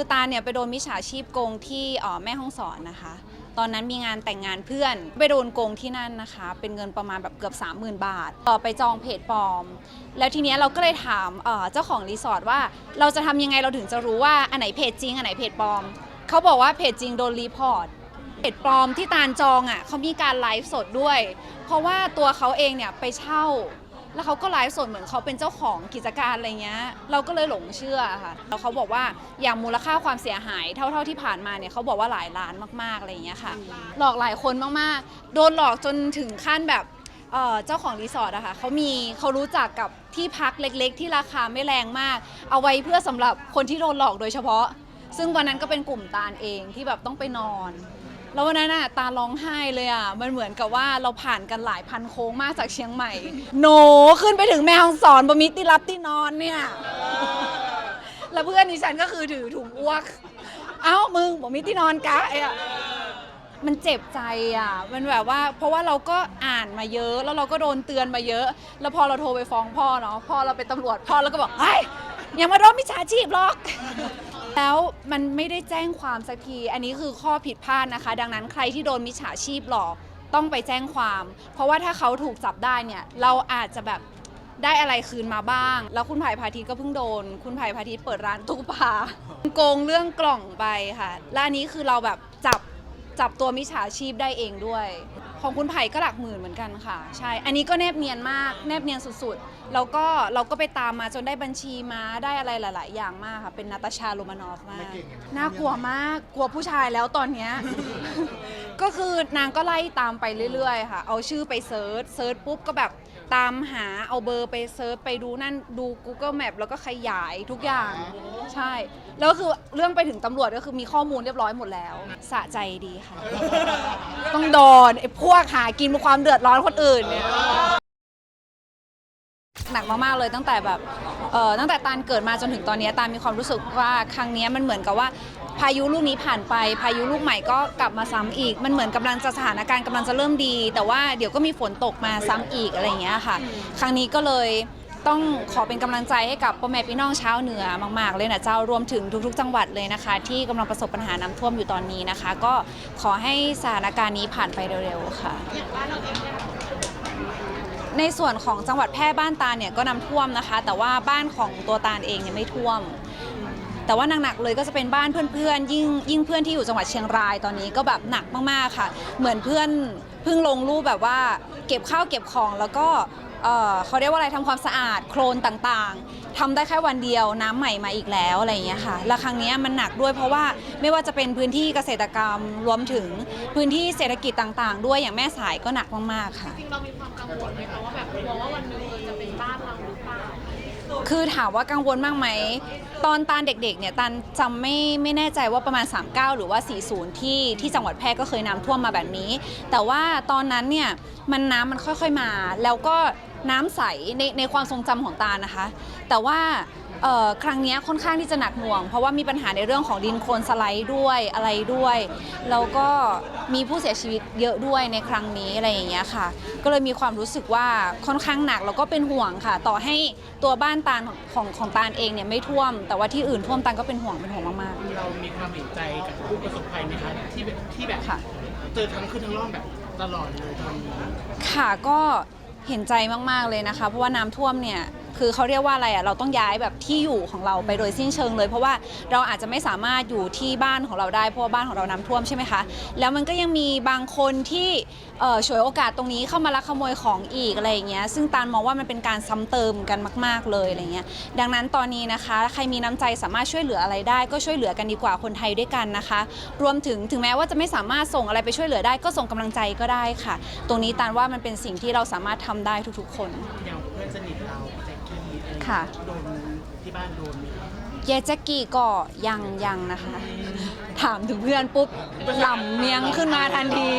คือตาเนี่ยไปโดนมิจฉาชีพโกงที่อ่อแม่ห้องสอนนะคะ ตอนนั้นมีงานแต่งงานเพื่อนไปโดนโกงที่นั่นนะคะ เป็นเงินประมาณแบบเกือบ 30,000 บาทต่อไปจองเพจปลอม แล้วทีเนี้ยเราก็เลยถามเอ่อเจ้าของรีสอร์ทว่าเราจะทำยังไงเราถึงจะรู้ว่าอันไหนเพจจริงอันไหนเพจปลอม เขาบอกว่าเพจจริงโดนรีพอร์ต เพจปลอมที่ตาลจองอะเขามีการไลฟ์สดด้วย เพราะว่าตัวเขาเองเนี่ยไปเช่า แล้วเขาก็ไลฟ์สดเหมือนเขาเป็นเจ้าของกิจการอะไรเงี้ย เราก็เลยหลงเชื่อค่ะแล้วเขาบอกว่าอย่างมูลค่าความเสียหายเท่า ๆที่ผ่านมาเนี่ยเขาบอกว่าหลายล้านมากๆอะไรเงี้ยค่ะ หลอกหลายคนมากๆ โดนหลอกจนถึงขั้นแบบเอ่อเจ้าของรีสอร์ทอะค่ะเขามีเขารู้จักกับที่พักเล็กๆ ที่ราคาไม่แรงมาก เอาไว้เพื่อสำหรับคนที่โดนหลอกโดยเฉพาะ ซึ่งวันนั้นก็เป็นกลุ่มตาลเองที่แบบต้องไปนอน แล้ววันนั้นน่ะตาร้องไห้เลยอะ มันเหมือนกับว่าเราผ่านกันหลายพันโค้งมากจากเชียงใหม่ โหนขึ้นไปถึงแม่ฮ่องสอนบมิติรับที่นอนเนี่ย แล้วเพื่อนดิฉันก็คือถือถุงอ้วก เอ้ามึงบอมีที่นอนกะไอ้อะมันเจ็บใจอะ มันแบบว่า เพราะว่าเราก็อ่านมาเยอะ แล้วเราก็โดนเตือนมาเยอะ แล้วพอเราโทรไปฟ้องพ่อเนาะ พ่อเราเป็นตำรวจ พ่อเราก็บอกเฮ้ยอย่ามาโดนมิจฉาชีพหรอก แล้วมันไม่ได้แจ้งความสักที อันนี้คือข้อผิดพลาดนะคะ ดังนั้นใครที่โดนมิจฉาชีพหลอกต้องไปแจ้งความ เพราะว่าถ้าเขาถูกจับได้เนี่ย เราอาจจะแบบได้อะไรคืนมาบ้าง แล้วคุณไผ่พาทิตก็เพิ่งโดน คุณไผ่พาทิตเปิดร้านตู้ปลาโกงเรื่องกล่องไปค่ะและอันนี้คือเราแบบจับจับตัวมิจฉาชีพได้เองด้วย ของคุณไผ่ก็หลักหมื่นเหมือนกันค่ะ ใช่ อันนี้ก็แนบเนียนมาก แนบเนียนสุดๆ แล้วก็เราก็ไปตามมาจนได้บัญชีมาได้อะไรหลาย ๆ อย่างมากค่ะ เป็นนาตาชาโรมานอฟมาก น่ากลัวมาก กลัวผู้ชายแล้วตอนเนี้ย ก็คือนางก็ไล่ตามไปเรื่อย ๆ ค่ะ เอาชื่อไปเซิร์ช เซิร์ชปุ๊บก็แบบ ตามหาเอาเบอร์ไปเซิร์ชไปดูนั่นดู Google Map แล้วก็ขยายทุกอย่าง ใช่ แล้วก็คือเรื่องไปถึงตำรวจก็คือมีข้อมูลเรียบร้อยหมดแล้ว สะใจดีค่ะ ต้องโดนไอ้พวกหากินความเดือดร้อนคนอื่นเนี่ยหนักมากๆเลยตั้งแต่แบบเอ่อตั้งแต่ตาลเกิดมาจนถึงตอนนี้ตาลมีความรู้สึกว่าครั้งนี้มันเหมือนกับว่า พายุลูกนี้ผ่านไป พายุลูกใหม่ก็กลับมาซ้ำอีก มันเหมือนกำลังจะสถานการณ์กำลังจะเริ่มดี แต่ว่าเดี๋ยวก็มีฝนตกมาซ้ำอีกอะไรอย่างเงี้ยค่ะ ครั้งนี้ก็เลยต้องขอเป็นกำลังใจให้กับพ่อแม่พี่น้องชาวเหนือมาก ๆ เลยนะเจ้ารวมถึงทุก ๆ จังหวัดเลยนะคะ ที่กำลังประสบปัญหาน้ำท่วมอยู่ตอนนี้นะคะ ก็ขอให้สถานการณ์นี้ผ่านไปเร็วๆค่ะ ในส่วนของจังหวัดแพร่บ้านตาลเนี่ยก็น้ำท่วมนะคะ แต่ว่าบ้านของตัวตาลเองเนี่ยไม่ท่วม แต่ว่าหนักๆเลยก็จะเป็นบ้านเพื่อนๆ ยิ่งยิ่งเพื่อนที่อยู่จังหวัดเชียงรายตอนนี้ก็แบบหนักมากๆค่ะ เหมือนเพื่อนเพิ่งลงรูปแบบว่า เก็บข้าวเก็บของแล้วก็เอ่อเขาเรียกว่าอะไรทำความสะอาดโคลนต่างๆทำได้แค่วันเดียวน้ำใหม่มาอีกแล้วอะไรอย่างเงี้ยค่ะแล้วครั้งเนี้ยมันหนักด้วยเพราะว่าไม่ว่าจะเป็นพื้นที่เกษตรกรรมรวมถึงพื้นที่เศรษฐกิจต่างๆ ด้วยอย่างแม่สายก็หนักมากๆค่ะ จริงเรามีความกังวลไหมคะว่าแบบกลัวว่าวันหนึง คือถามว่ากังวลมากไหม ตอนตานเด็กๆเนี่ยตานจำไม่ไม่แน่ใจว่าประมาณ 39 หรือว่า 40 ที่ที่จังหวัดแพร่ก็เคยน้ำท่วมมาแบบนี้ แต่ว่าตอนนั้นเนี่ยมันน้ำมันค่อยๆมา แล้วก็ น้ำใสในในความทรงจำของตาลนะคะ แต่ว่าเอ่อครั้งเนี้ยค่อนข้างที่จะหนักหน่วง เพราะว่ามีปัญหาในเรื่องของดินโคลนสไลด์ด้วยอะไรด้วย แล้วก็มีผู้เสียชีวิตเยอะด้วยในครั้งนี้อะไรอย่างเงี้ยค่ะ ก็เลยมีความรู้สึกว่าค่อนข้างหนักแล้วก็เป็นห่วงค่ะ ต่อให้ตัวบ้านตาลของของของตาลเองเนี่ยไม่ท่วม แต่ว่าที่อื่นท่วมตาลก็เป็นห่วงเป็นห่วงมากเรามีความเห็นใจกับผู้ประสบภัยไหมคะที่แบบที่แบบค่ะ เจอทั้งขึ้นทั้งล่องแบบตลอดเลยตอนนี้ๆค่ะก็ เห็นใจมากๆเลยนะคะ เพราะว่าน้ำท่วมเนี่ย คือเขาเรียกว่าอะไรอะเราต้องย้ายแบบที่อยู่ของเราไปโดยสิ้นเชิงเลย เพราะว่าเราอาจจะไม่สามารถอยู่ที่บ้านของเราได้เพราะว่าบ้านของเราน้ำท่วมใช่ไหมคะแล้วมันก็ยังมีบางคนที่เอ่อฉวยโอกาสตรงนี้เข้ามาลักขโมยของอีกอะไรอย่างเงี้ยซึ่งตาลมองว่ามันเป็นการซ้ำเติมกันมาก ๆเลยอะไรเงี้ยดังนั้นตอนนี้นะคะใครมีน้ำใจสามารถช่วยเหลืออะไรได้ก็ช่วยเหลือกันดีกว่าคนไทยด้วยกันนะคะ รวมถึงถึงแม้ว่าจะไม่สามารถส่งอะไรไปช่วยเหลือได้ก็ส่งกำลังใจก็ได้ค่ะ ตรงนี้ตาลว่ามันเป็นสิ่งที่เราสามารถทำได้ทุกๆ คนอย่างเพื่อนสนิท ค่ะ โดนที่บ้านโดนไหมคะเยแจ็กกี้ก็ยังยังนะคะ ถามถึงเพื่อนปุ๊บหล่ำเนียงขึ้นมาทันที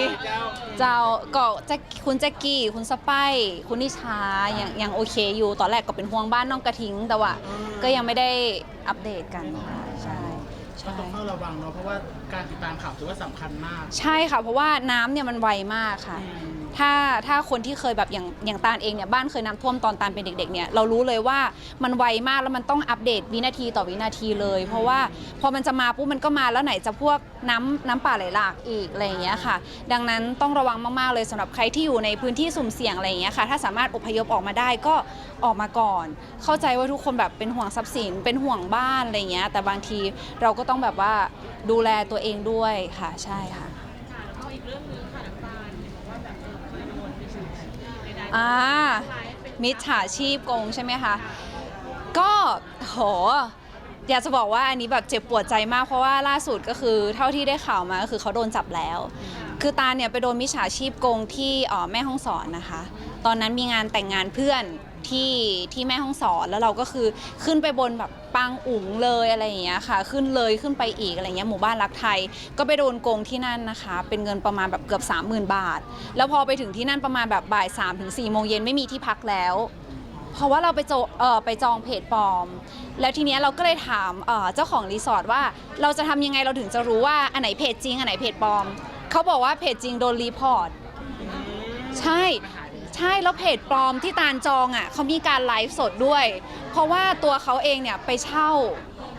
เจ้าก็แจ็คคุณแจ็กกี้คุณสไปร์คุณนิชายังยังโอเคอยู่ตอนแรกก็เป็นห่วงบ้านน้องกระทิง แต่ว่าก็ยังไม่ได้อัปเดตกันค่ะใช่ใช่ ต้องเฝ้าระวังเนาะเพราะว่าการติดตามข่าวถือว่าสำคัญมาก ใช่ค่ะ เพราะว่าน้ำเนี่ยมันไวมากค่ะ อืม ถ้าถ้าคนที่เคยแบบอย่างอย่างตาลเองเนี่ยบ้านเคยน้ำท่วมตอนตาลเป็นเด็กๆเนี่ยเรารู้เลยว่ามันไวมากแล้วมันต้องอัปเดตวินาทีต่อวินาทีเลย เพราะว่าพอมันจะมาปุ๊บมันก็มาแล้วไหนจะพวกน้ำน้ำป่าไหลหลากอีกอะไรอย่างเงี้ยค่ะ ดังนั้นต้องระวังมากๆเลยสำหรับใครที่อยู่ในพื้นที่สุ่มเสี่ยงอะไรอย่างเงี้ยค่ะถ้าสามารถอพยพออกมาได้ก็ออกมาก่อน เข้าใจว่าทุกคนแบบเป็นห่วงทรัพย์สินเป็นห่วงบ้านอะไรอย่างเงี้ยแต่บางทีเราก็ต้องแบบว่าดูแลตัวเองด้วยค่ะใช่ค่ะ อ่ามิจฉาชีพโกงใช่ไหมคะ ก็โหอยากจะบอกว่าอันนี้แบบเจ็บปวดใจมากเพราะว่าล่าสุดก็คือเท่าที่ได้ข่าวมาก็คือเขาโดนจับแล้ว คือตาเนี่ยไปโดนมิจฉาชีพโกงที่อ๋อแม่ห้องสอนนะคะ ตอนนั้นมีงานแต่งงานเพื่อน ที่ที่แม่ห้องสอนแล้วเราก็คือขึ้นไปบนแบบปางอุ๋งเลยอะไรอย่างเงี้ยค่ะ ขึ้นเลยขึ้นไปอีกอะไรเงี้ยหมู่บ้านรักไทย ก็ไปโดนโกงที่นั่นนะคะ เป็นเงินประมาณแบบเกือบ 30,000 บาท แล้วพอไปถึงที่นั่นประมาณแบบบ่าย3ามถึงสี่โมงเย็นไม่มีที่พักแล้วเพราะว่าเราไปโจเออไปจองเพจปลอม แล้วทีเนี้ยเราก็เลยถามเออเจ้าของรีสอร์ทว่าเราจะทำยังไงเราถึงจะรู้ว่าอันไหนเพจจริงอันไหนเพจปลอมเขาบอกว่าเพจจริงโดนรีพอร์ต ใช่ใช่แล้วเพจปลอมที่ตาลจองอะเขามีการไลฟ์สดด้วย เพราะว่าตัวเขาเองเนี่ยไปเช่า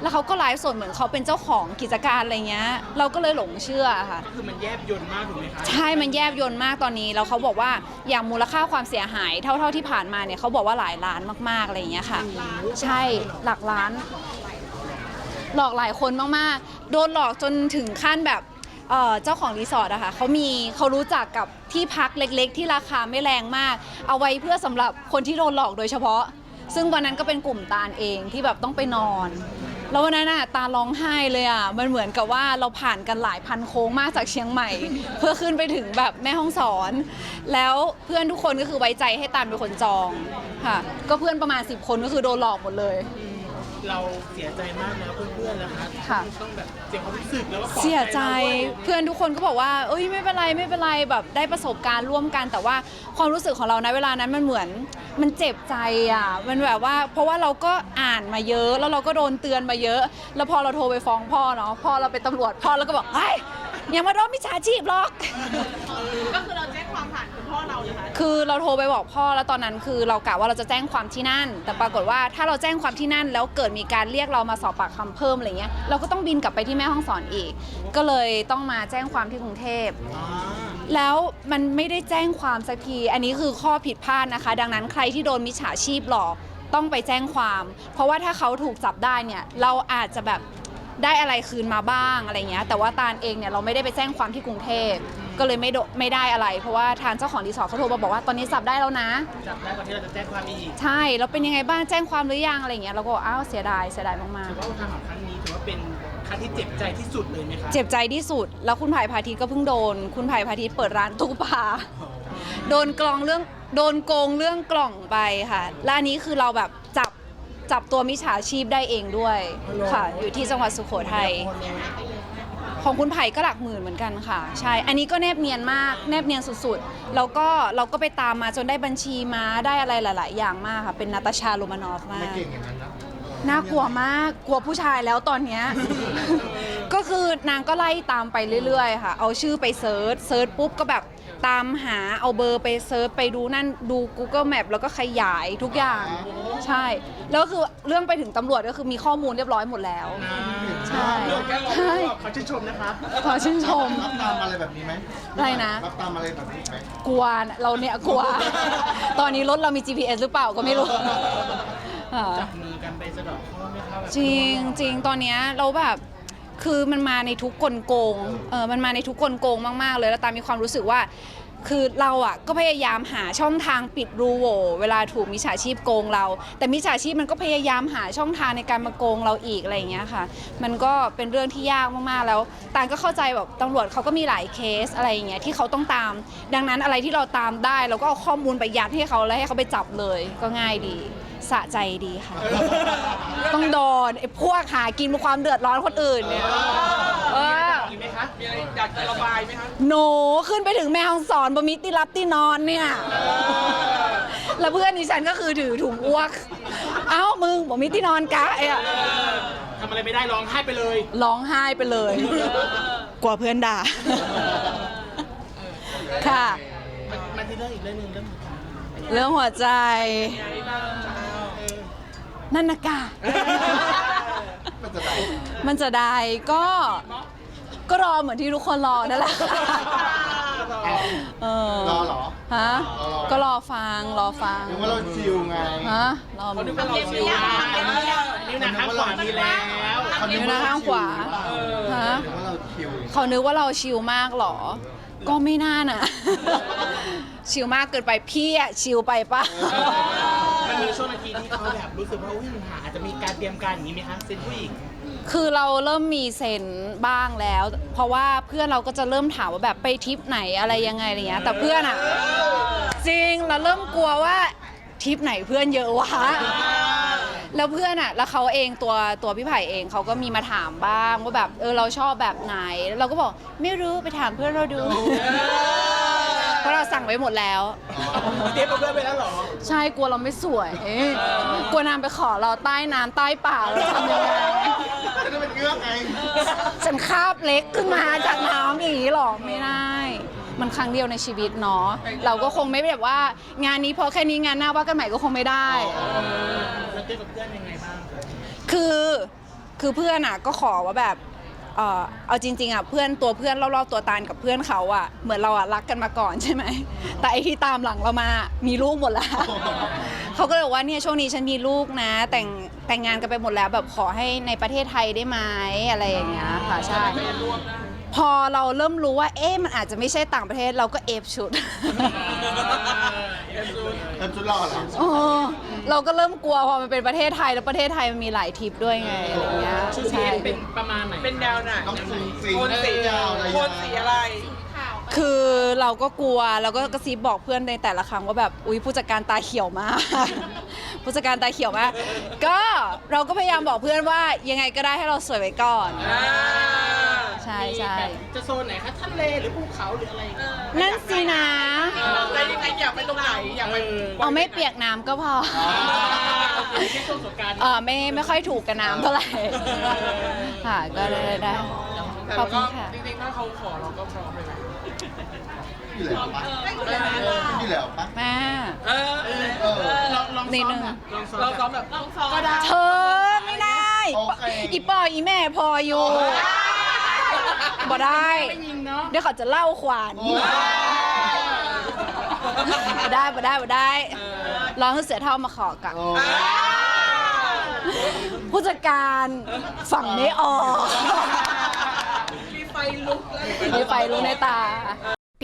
แล้วเขาก็ไลฟ์สดเหมือนเขาเป็นเจ้าของกิจการอะไรเงี้ย เราก็เลยหลงเชื่อค่ะก็คือมันแยบยนต์มากถูกไหมคะใช่มันแยบยนต์มากตอนนี้แล้วเขาบอกว่าอย่างมูลค่าความเสียหายเท่า ๆที่ผ่านมาเนี่ยเขาบอกว่าหลายล้านมากๆอะไรอย่างเงี้ยค่ะ ใช่หลักล้าน หลอกหลายคนมากๆ โดนหลอกจนถึงขั้นแบบ เอ่อเจ้าของรีสอร์ทอะค่ะเขามีเขารู้จักกับที่พักเล็กๆ ที่ราคาไม่แรงมาก เอาไว้เพื่อสำหรับคนที่โดนหลอกโดยเฉพาะ ซึ่งวันนั้นก็เป็นกลุ่มตาลเองที่แบบต้องไปนอน แล้ววันนั้นน่ะตาร้องไห้เลยอะมันเหมือนกับว่าเราผ่านกันหลายพันโค้งมากจากเชียงใหม่ เพื่อขึ้นไปถึงแบบแม่ห้องสอน แล้วเพื่อนทุกคนก็คือไว้ใจให้ตาลเป็นคนจองค่ะ ก็เพื่อนประมาณ 10 คนก็คือโดนหลอกหมดเลย เราเสียใจมากแล้วเพื่อนๆนะคะค่ะ ต้องแบบเสียความรู้สึกแล้วก็ปลอบเสียใจราด้วยเพื่อนทุกคนก็บอกว่า เอ้ยไม่เป็นไรไม่เป็นไรแบบได้ประสบการณ์ร่วมกัน แต่ว่าความรู้สึกของเรานะเวลานั้นมันเหมือนมันเจ็บใจอะมันแบบว่า เพราะว่าเราก็อ่านมาเยอะ แล้วเราก็โดนเตือนมาเยอะ แล้วพอเราโทรไปฟ้องพ่อเนาะพ่อเราเป็นตำรวจพ่อเราก็บอกเฮ้ยอย่ามาโดนมิจฉาชีพหรอก ก็คือเราแจ้ง คือเราโทรไปบอกพ่อแล้วตอนนั้นคือเรากะว่าเราจะแจ้งความที่นั่น แต่ปรากฏว่าถ้าเราแจ้งความที่นั่น แล้วเกิดมีการเรียกเรามาสอบปากคำเพิ่มอะไรเงี้ยเราก็ต้องบินกลับไปที่แม่ห้องสอนอีก ก็เลยต้องมาแจ้งความที่กรุงเทพแล้วมันไม่ได้แจ้งความสักที อันนี้คือข้อผิดพลาดนะคะ ดังนั้นใครที่โดนมิจฉาชีพหลอกต้องไปแจ้งความ เพราะว่าถ้าเขาถูกจับได้เนี่ยเราอาจจะแบบได้อะไรคืนมาบ้างอะไรเงี้ยแต่ว่าตาลเองเนี่ยเราไม่ได้ไปแจ้งความที่กรุงเทพ ก็เลยไม่โดไม่ได้อะไร เพราะว่าทางเจ้าของรีสอร์ทเขาโทรมาบอกว่าตอนนี้จับได้แล้วนะ จับได้ก่อนที่เราจะแจ้งความอีกใช่แล้วเป็นยังไงบ้างแจ้งความหรือยังอะไรเงี้ยเราก็บอกอ้าวเสียดายเสียดายมากถือว่าอุทาหรณ์ครั้งนี้ถือว่าเป็นครั้งที่เจ็บใจที่สุดเลยไหมคะๆเจ็บใจที่สุด แล้วคุณไผ่พาทิตย์ก็เพิ่งโดน คุณไผ่พาทิตย์เปิดร้านตู้ปลา โดนกลองเรื่องโดนโกงเรื่องกล่องไปค่ะและอันนี้คือเราแบบจับจับตัวมิจฉาชีพได้เองด้วยค่ะ อยู่ที่จังหวัดสุโขทัย ของคุณไผ่ก็หลักหมื่นเหมือนกันค่ะ ใช่ อันนี้ก็แนบเนียนมาก แนบเนียนสุดๆ แล้วก็เราก็ไปตามมาจนได้บัญชีมาได้อะไรหลาย ๆ อย่างมากค่ะ เป็นนาตาชาโรมานอฟมาก ไม่เก่งอย่างนั้นนะ น่ากลัวมากกลัวผู้ชายแล้วตอนเนี้ย ก็คือนางก็ไล่ตามไปเรื่อยๆ ค่ะ เอาชื่อไปเซิร์ชเซิร์ชปุ๊บก็แบบตามหาเอาเบอร์ไปเซิร์ชไปดูนั่นดู Google Map แล้วก็ขยายทุกอย่าง ใช่ แล้วคือเรื่องไปถึงตำรวจก็คือมีข้อมูลเรียบร้อยหมดแล้ว ใช่เรื่องแค่เราใช่เขาชื่นชมนะคะขอชื่นชม รับตามอะไรแบบนี้ไหมอะไรนะ รับตามอะไรแบบนี้ไหม กลัวนะเราเนี่ยกลัว ตอนนี้รถเรามี GPS หรือเปล่าก็ไม่รู้ อ่าจับมือกันไปสะเดอกข้อไหมคะแบบจริงจริงตอนเนี้ยเราแบบคือมันมาในทุกกลโกงเออมันมาในทุกกลโกงมากๆ เลยแล้วตามมีความรู้สึกว่า คือเราอะก็พยายามหาช่องทางปิดรูโหว่เวลาถูกมิจฉาชีพโกงเรา แต่มิจฉาชีพมันก็พยายามหาช่องทางในการมาโกงเราอีกอะไรอย่างเงี้ยค่ะ มันก็เป็นเรื่องที่ยากมากๆแล้วตางก็เข้าใจแบบตำรวจเขาก็มีหลายเคสอะไรอย่างเงี้ยที่เขาต้องตาม ดังนั้นอะไรที่เราตามได้ เราก็เอาข้อมูลไปยัดให้เขาแล้วให้เขาไปจับเลยก็ง่ายดี สะใจดีค่ะ ต้องโดนไอ้พวกหากินเป็นความเดือดร้อนคนอื่นเนี่ยเออ มีไหมคะมีอะไรอยากจะระบายไหมคะหนูขึ้นไปถึงแม่ห้องสอนบะมิที่รับที่นอนเนี่ย แล้วเพื่อนดิฉันก็คือถือถุงอ้วก เอ้ามึงบะมิที่นอนกะไอ้อะทำอะไรไม่ได้ร้องไห้ไปเลยร้องไห้ไปเลย กลัวเพื่อนด่า ค่ะ มามาที่เรื่องอีกเรื่องหนึงเรื่องเรื่องหัวใจนั่ นนะกา มันจะได้มันจะได้ก็ก็รอเหมือนที่ทุกคนรอนั่นแหละเออรอเหรอ ฮะรอก็รอฟังรอฟังนึกว่าเราชิลไงฮะ รอเขาดูว่าเราชิวมากนิ้วหนักข้างขวามีแล้วเขานึกนิ้วหน้าข้างขวาฮะนึกว่าเราชิลเขานึกว่าเราชิลมากเหรอ ก็ไม่น่านะ ชิลมากเกินไปพี่อะชิลไปปะ มันมีช่วงนาทีที่เขาแบบรู้สึกว่าอุ้ยมันหาอาจจะมีการเตรียมการอย่างนี้ไหมคะเซนผู้หญิงคือเราเริ่มมีเซนบ้างแล้ว เพราะว่าเพื่อนเราก็จะเริ่มถามว่าแบบไปทริปไหนอะไรยังไงอะไรเงี้ยแต่เพื่อนอะจริงเราเริ่มกลัวว่าทริปไหนเพื่อนเยอะวะแล้วเพื่อนอะแล้วเขาเองตัวตัวพี่ไผ่เองเขาก็มีมาถามบ้างว่าแบบเออเราชอบแบบไหน เราก็บอกไม่รู้ไปถามเพื่อนเราดู เพราะเราสั่งไว้หมดแล้ว เตรียมกับเพื่อนไปแล้วเหรอ ใช่กลัวเราไม่สวยกลัวนางไปขอเราใต้น้ำใต้ป่าเราทำยังไงจะได้เป็นเงือกไงฉันคาบเล็กขึ้นมาจากน้ำอย่างนี้หรอไม่ได้ มันครั้งเดียวในชีวิตเนาะเราก็คงไม่แบบว่า งานนี้พอแค่นี้งานหน้าว่ากันใหม่ก็คงไม่ได้ แล้วเตรียมกับเพื่อนยังไงบ้าง คือคือเพื่อนอะก็ขอว่าแบบ เออเอาจริงๆอะเพื่อนตัวเพื่อนรอบๆตัวตาลกับเพื่อนเขาอะเหมือนเราอะรักกันมาก่อนใช่ไหมแต่ไอที่ตามหลังเรามามีลูกหมดแล้ว เขาก็เลยบอกว่าเนี่ยช่วงนี้ฉันมีลูกนะ แต่งแต่งงานกันไปหมดแล้วแบบขอให้ในประเทศไทยได้ไหมอะไรอย่างเงี้ยค่ะใช่ พอเราเริ่มรู้ว่าเอ๊ะมันอาจจะไม่ใช่ต่างประเทศเราก็เอฟชุดเอ็มซูนเต็มชุดรอเหรอเออเราก็เริ่มกลัวพอมันเป็นประเทศไทยแล้วประเทศไทยมันมีหลายทริปด้วยไงอะไรเงี้ยชุดใช่ เอ็มเป็นประมาณไหนเป็นแนวไหนต้องสูงสีโทนสียาวอะไรโทนสีอะไร คือเราก็กลัวเราก็กระซิบบอกเพื่อนในแต่ละครั้งว่าแบบอุ้ยผู้จัดการตาเขียวมาก ผู้จัดการตาเขียวมาก ก็เราก็พยายามบอกเพื่อนว่ายังไงก็ได้ให้เราสวยไว้ก่อนใช่ใช่แบบจะโซนไหนคะทะเลหรือภูเขาหรืออะไรนั่นสินะแล้วยังไงอยากไปตรงไหนอยากไป เอาไม่เปียกน้ำก็พอโอเค แค่ช่วงสงกราร เออไม่ไม่ค่อยถูกกับน้ำเท่าไหร่ค่ะก็ได้ได้ได้แต่ขอบเราคุก็ณค่ะ จริงๆถ้าเขาขอเราก็พร้อมเลยนะอยู่แล้วปะอยู่แล้วปะ แม่ เออเออ ลองลองนิดซ้อนึมง แบบลองซ้อมเราแบบซ้อมแบบลองซ้อมก็ได้ เธอไม่ได้โอเค อีปออีแม่พออยู่บ่ได้ไม่ยิงเนาะเดี๋ยวเขาจะเล่าขวานโอ้ย บ่ได้บ่ได้บ่ได้ ร้องให้เสือเท่ามาขอกับโอ้ยผู้จัดการฝั่งไม่ออกมีไฟลุกแล้วมีไฟรู้ในตา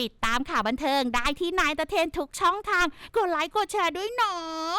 ติดตามข่าวบันเทิงได้ที่นายตะเทนทุกช่องทาง กดไลค์กดแชร์ด้วยเนาะ